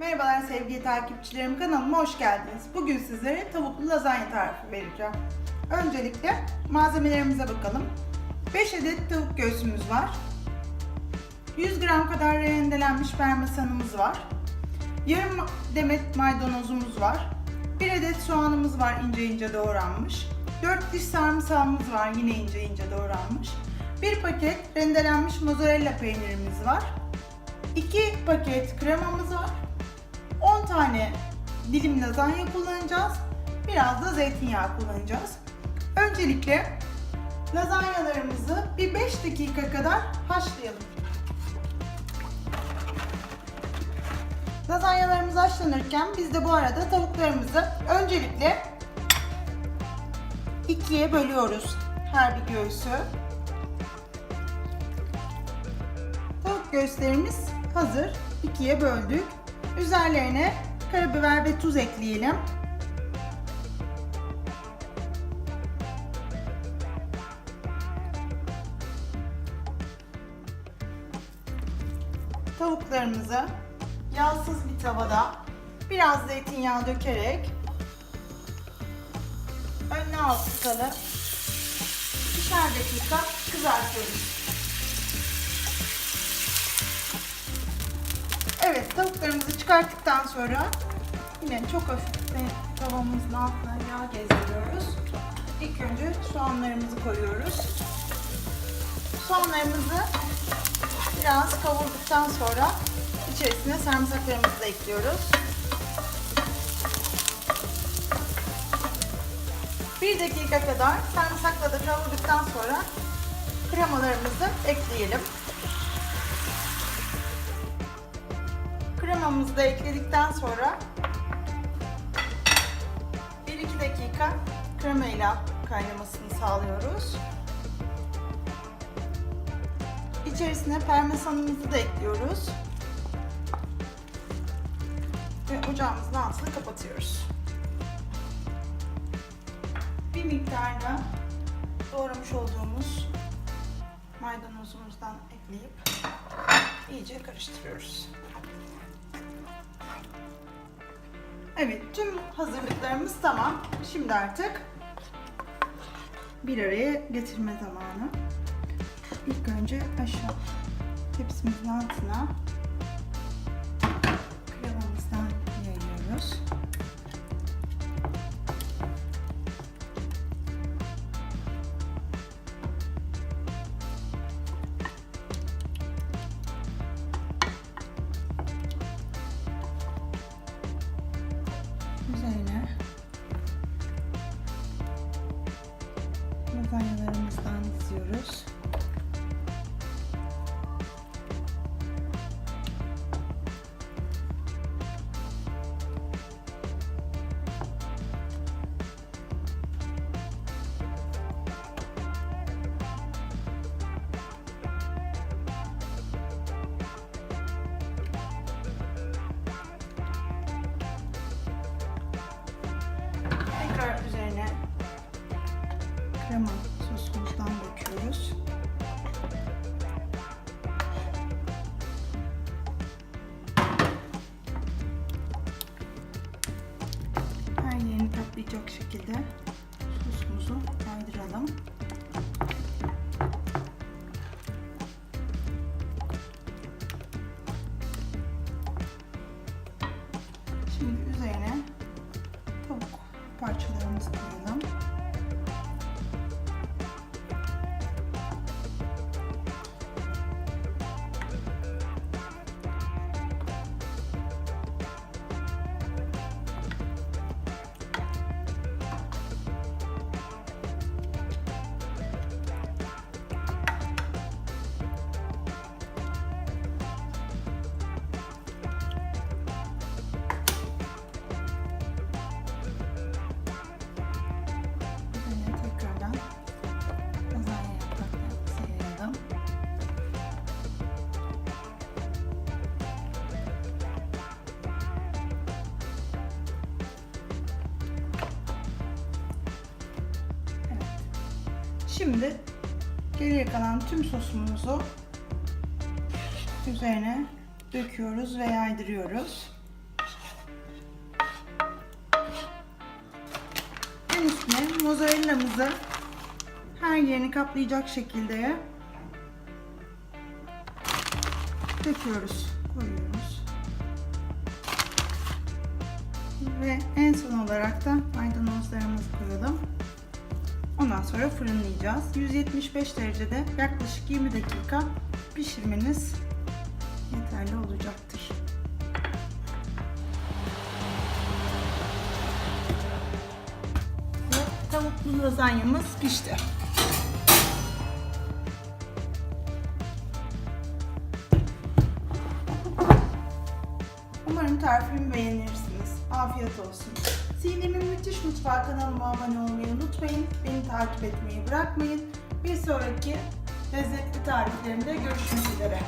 Merhabalar sevgili takipçilerim kanalıma hoş geldiniz. Bugün sizlere tavuklu lazanya tarifi vereceğim. Öncelikle malzemelerimize bakalım. 5 adet tavuk göğsümüz var. 100 gram kadar rendelenmiş parmesanımız var. Yarım demet maydanozumuz var. 1 adet soğanımız var ince ince doğranmış. 4 diş sarımsağımız var yine ince ince doğranmış. 1 paket rendelenmiş mozzarella peynirimiz var. 2 paket kremamız var. 10 tane dilim lazanya kullanacağız. Biraz da zeytinyağı kullanacağız. Öncelikle lazanyalarımızı bir 5 dakika kadar haşlayalım. Lazanyalarımız haşlanırken biz de bu arada tavuklarımızı öncelikle ikiye bölüyoruz her bir göğsü. Tavuk göğüslerimiz hazır. ikiye böldük. Üzerlerine karabiber ve tuz ekleyelim. Tavuklarımızı yağsız bir tavada biraz zeytinyağı dökerek önüne alt tutalı ikişer dakika kızartıyoruz. Tavuklarımızı çıkarttıktan sonra yine çok hafif bir tavamızın altına yağ gezdiriyoruz. İlk önce soğanlarımızı koyuyoruz. Soğanlarımızı biraz kavurduktan sonra içerisine sarımsaklarımızı da ekliyoruz. Bir dakika kadar sarımsakla da kavurduktan sonra kremalarımızı ekleyelim. Kremamızı da ekledikten sonra 1-2 dakika kremayla kaynamasını sağlıyoruz. İçerisine parmesanımızı da ekliyoruz. Ve ocağımızın altını kapatıyoruz. Bir miktar da doğramış olduğumuz maydanozumuzdan ekleyip iyice karıştırıyoruz. Evet, tüm hazırlıklarımız tamam. Şimdi artık bir araya getirme zamanı. İlk önce aşağı tepsimizin altına lazanyalarımızdan diziyoruz. Parçalarımızı koyalım. Şimdi geriye kalan tüm sosumuzu üzerine döküyoruz ve yaydırıyoruz. En üstüne mozzarellamızı her yerini kaplayacak şekilde döküyoruz, koyuyoruz. Ve en son olarak da maydanozlarımızı koyalım. Ondan sonra fırınlayacağız. 175 derecede yaklaşık 20 dakika pişirmeniz yeterli olacaktır. Ve tavuklu lazanyamız pişti. Umarım tarifimi beğenirsiniz. Afiyet olsun. Sinem'in Müthiş Mutfağı kanalıma abone olmayı unutmayın. Beni takip etmeyi bırakmayın. Bir sonraki lezzetli tariflerimde görüşmek üzere.